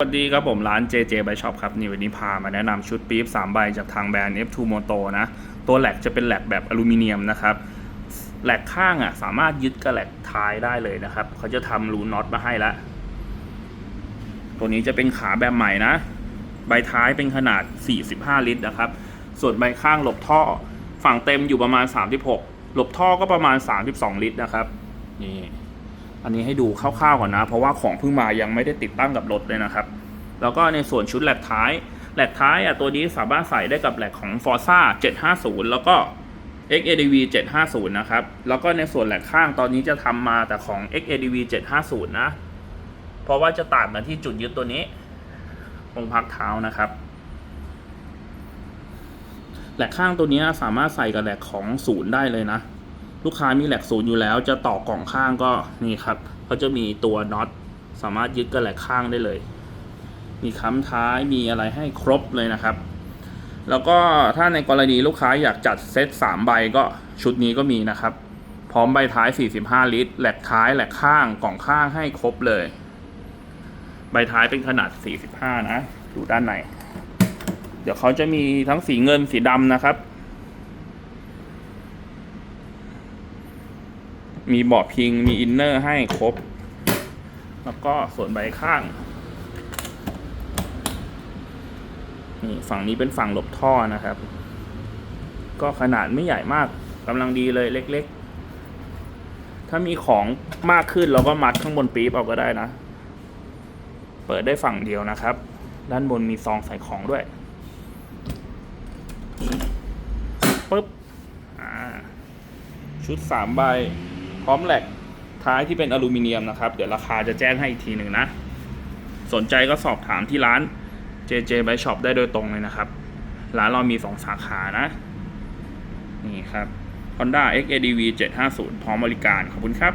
สวัสดีครับผมร้าน JJ by Shop ครับนี่วันนี้พามาแนะนำชุดปี๊บ3ใบจากทางแบรนด์ F2 Moto นะ ตัวแหลกจะเป็นแหลกแบบอลูมิเนียมนะครับแหลกข้างอะสามารถยึดกับแหลกท้ายได้เลยนะครับ เขาจะทำรูน็อตมาให้ล้วตัวนี้จะเป็นขาแบบใหม่นะ ใบท้ายเป็นขนาด 45 ลิตรนะครับ ส่วนใบข้างหลบท่อ ฝั่งเต็มอยู่ประมาณ 36 หลบท่อก็ประมาณ 32 ลิตรนะครับนี่ อันนี้ให้ดูคร่าวๆก่อนนะ เพราะว่าของเพิ่งมายังไม่ได้ติดตั้งกับรถเลยนะครับ แล้วก็ในส่วนชุดแหลกท้ายแหลกท้ายอะตัวนี้สามารถใส่ได้กับแหลกของ Forza 750 แล้วก็ XADV 750 นะครับ แล้วก็ในส่วนแหลกข้างตอนนี้จะทำมาแต่ของ XADV 750 นะ เพราะว่าจะต่างกันที่จุดยึดตัวนี้ตรงพักเท้านะครับ แหลกข้างตัวนี้สามารถใส่กับแหลกของศูนย์ได้เลยนะ ลูกค้ามีแหลกศูนย์อยู่แล้ว จะต่อกล่องข้างก็นี่ครับเขาจะมีตัวน็อตสามารถยึดกับแหลกข้างได้เลย มีค้ำท้ายมีอะไรให้ครบเลยนะครับ แล้วก็ถ้าในกรณีลูกค้าอยากจัดเซต3ใบก็ชุดนี้ก็มีนะครับ พร้อมใบท้าย 45 ลิตร แหลกท้ายแหลกข้างกล่องข้างให้ครบเลย ใบท้ายเป็นขนาด 45 นะ ดูด้านใน เดี๋ยวเขาจะมีทั้งสีเงินสีดำนะครับ มีเบาะพิง มีอินเนอร์ให้ครบ แล้วก็ส่วนใบข้าง นี่ฝั่งนี้เป็นฝั่งหลบท่อนะครับ ก็ขนาดไม่ใหญ่มากกำลังดีเลยเล็กๆ ถ้ามีของมากขึ้นเราก็มัดข้างบนปี๊บเอาก็ได้นะ เปิดได้ฝั่งเดียวนะครับ ด้านบนมีซองใส่ของด้วยปึ๊บชุด3ใบ ร้อมแหลกท้ายที่เป็นอลูมิเนียมนะครับ เดี๋ยวราคาจะแจ้งให้อีกทีหนึ่งนะ สนใจก็สอบถามที่ร้าน JJ by Shop ได้โดยตรงเลยนะครับ ร้านเรามี 2 สาขานะ นี่ครับ Honda XADV 750 พร้อมบริการ ขอบคุณครับ